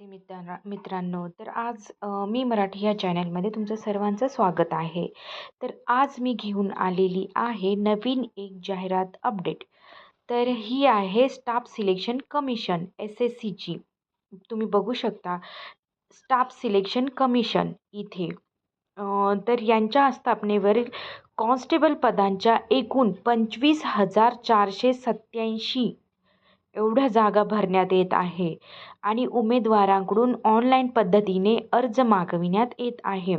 विद्यार्थी मित्रांना मित्रांनो तर आज मी मराठी या चॅनलमध्ये तुमचं सर्वांचं स्वागत आहे. तर आज मी घेऊन आलेली आहे नवीन एक जाहिरात अपडेट. तर ही आहे staff selection commission S S सीची तुम्ही बघू शकता स्टाफ सिलेक्शन कमिशन इथे. तर यांच्या स्थापनेवरील कॉन्स्टेबल पदांच्या एकूण पंचवीस हजार चारशे सत्याऐंशी एवढ्या जागा भरण्यात येत आहे आणि उमेदवारांकडून ऑनलाईन पद्धतीने अर्ज मागविण्यात येत आहे.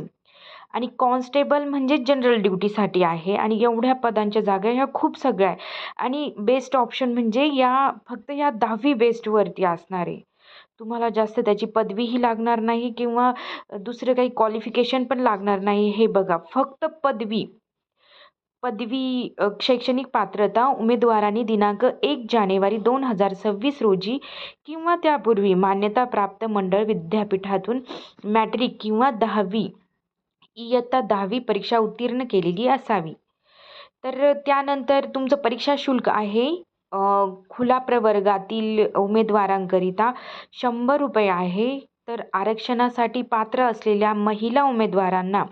आणि कॉन्स्टेबल म्हणजे जनरल ड्युटीसाठी आहे आणि एवढ्या पदांच्या जागा ह्या खूप सगळ्या आहे. आणि बेस्ट ऑप्शन म्हणजे या फक्त या दहावी बेस्टवरती असणार. आहे तुम्हाला जास्त त्याची पदवीही लागणार नाही किंवा दुसरं काही क्वालिफिकेशन पण लागणार नाही हे बघा. फक्त पदवी. पदवी शैक्षणिक पात्रता उमेदवारांनी दिनांक एक जानेवारी दोन हजार सव्वीस रोजी किंवा त्यापूर्वी मान्यताप्राप्त मंडळ विद्यापीठातून मॅट्रिक किंवा दहावी इयत्ता दहावी परीक्षा उत्तीर्ण केलेली असावी. तर त्यानंतर तुमचं परीक्षा शुल्क आहे खुला प्रवर्गातील उमेदवारांकरिता शंभर रुपये आहे. तर आरक्षणासाठी पात्र असलेल्या महिला उमेदवारांना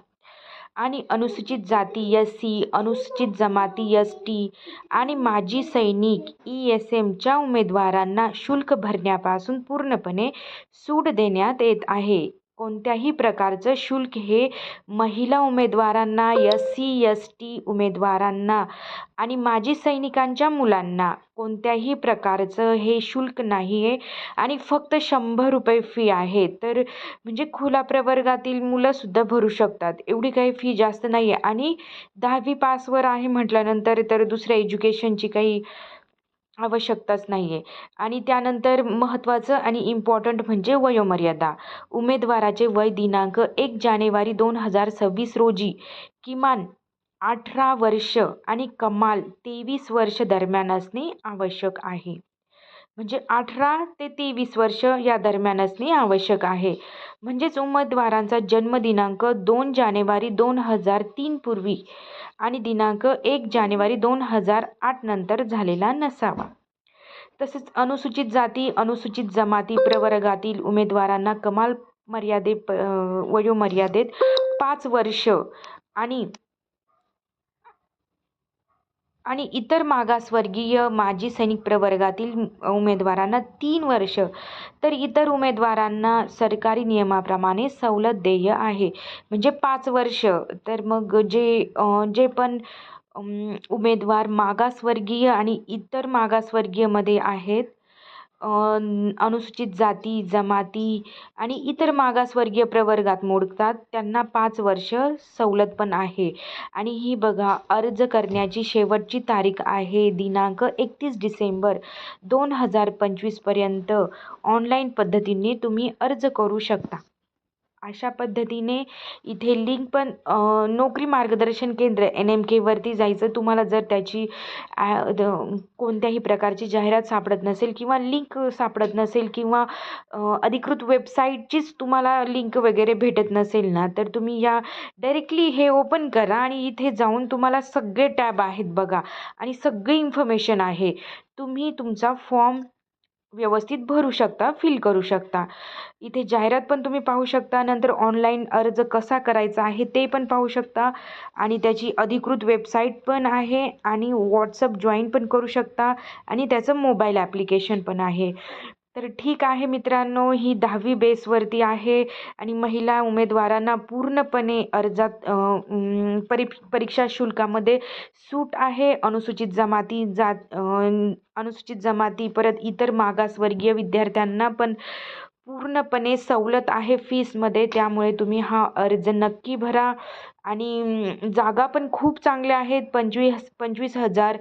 आणि अनुसूचित जाती एस सी अनुसूचित जमाती एस टी आणि माजी सैनिक ई एस एमच्या उमेदवारांना शुल्क भरण्यापासून पूर्णपणे सूट देण्यात येत आहे. कोणत्याही प्रकारचं शुल्क हे महिला उमेदवारांना यस सी यस टी उमेदवारांना आणि माजी सैनिकांच्या मुलांना कोणत्याही प्रकारचं हे शुल्क नाही आहे आणि फक्त शंभर रुपये फी आहे. तर म्हणजे खुला प्रवर्गातील मुलंसुद्धा भरू शकतात. एवढी काही फी जास्त नाही आहे आणि दहावी पासवर आहे म्हटल्यानंतर तर दुसऱ्या एज्युकेशनची काही आवश्यकताच नाही आहे आणि त्यानंतर महत्त्वाचं आणि इम्पॉर्टंट म्हणजे वयोमर्यादा. उमेदवाराचे वय दिनांक एक जानेवारी दोन हजार सव्वीस रोजी. किमान अठरा वर्ष आणि कमाल तेवीस वर्ष दरम्यान असणे आवश्यक आहे. म्हणजे अठरा ते तेवीस वर्ष या दरम्यान असणे आवश्यक आहे. म्हणजेच उमेदवारांचा जन्मदिनांक दोन जानेवारी दोन हजार तीन पूर्वी. आणि दिनांक एक जानेवारी दोन हजार आठ नंतर झालेला नसावा. तसेच अनुसूचित जाती अनुसूचित जमाती प्रवर्गातील उमेदवारांना कमाल मर्यादे प वयोमर्यादेत पाच वर्ष आणि आणि इतर मागासवर्गीय माजी सैनिक प्रवर्गातील उमेदवारांना तीन वर्ष. तर इतर उमेदवारांना सरकारी नियमाप्रमाणे सवलत देय आहे. म्हणजे पाच वर्ष. तर मग जे जे पण उमेदवार मागासवर्गीय आणि इतर मागासवर्गीयमध्ये आहेत अनुसूचित जाती जमाती आणि इतर मागासवर्गीय प्रवर्गात मोडतात. त्यांना पाच वर्ष सवलत पण आहे. आणि ही बघा अर्ज करण्याची शेवटची तारीख आहे दिनांक एकतीस डिसेंबर दोन हजार पंचवीसपर्यंत ऑनलाईन पद्धतीने तुम्ही अर्ज करू शकता. अशा पद्धतीने इथे लिंक पण नोकरी मार्गदर्शन केंद्र एन एम केवरती जायचं. तुम्हाला जर त्याची कोणत्याही प्रकारची जाहिरात सापडत नसेल किंवा लिंक सापडत नसेल किंवा अधिकृत वेबसाईटचीच तुम्हाला लिंक वगैरे भेटत नसेल ना तर तुम्ही या डायरेक्टली हे ओपन करा आणि इथे जाऊन तुम्हाला सगळे टॅब आहेत बघा. आणि सगळी इन्फॉर्मेशन आहे. तुम्ही तुमचा फॉर्म व्यवस्थित भरू शकता फिल करू शकता. इथे जाहिरात पण तुम्ही पाहू शकता नंतर ऑनलाईन अर्ज कसा करायचा आहे ते पण पाहू शकता आणि त्याची अधिकृत वेबसाईट पण आहे आणि व्हॉट्सअप जॉईन पण करू शकता आणि त्याचं मोबाईल ॲप्लिकेशन पण आहे. तर ठीक आहे मित्रांनो ही दहावी बेसवरती आहे आणि महिला उमेदवारांना पूर्णपणे अर्जात परी परीक्षा शुल्कामध्ये सूट आहे. अनुसूचित जमाती जात अनुसूचित जमाती परत इतर मागासवर्गीय विद्यार्थ्यांना पण पूर्णपणे सवलत आहे फीसमध्ये त्यामुळे तुम्ही हा अर्ज नक्की भरा. आणि जागा पण खूप चांगल्या आहेत. पंचवीस पंचवीस हजार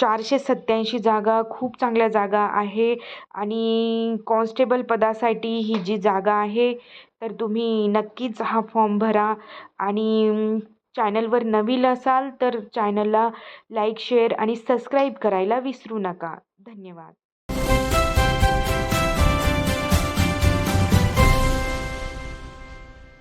चारशे सत्याऐंशी जागा खूप चांगल्या जागा आहे. आणि कॉन्स्टेबल पदासाठी ही जी जागा आहे तर तुम्ही नक्कीच हा फॉर्म भरा. आणि चॅनलवर नवीन असाल तर चॅनलला लाईक शेअर आणि सबस्क्राईब करायला विसरू नका. धन्यवाद.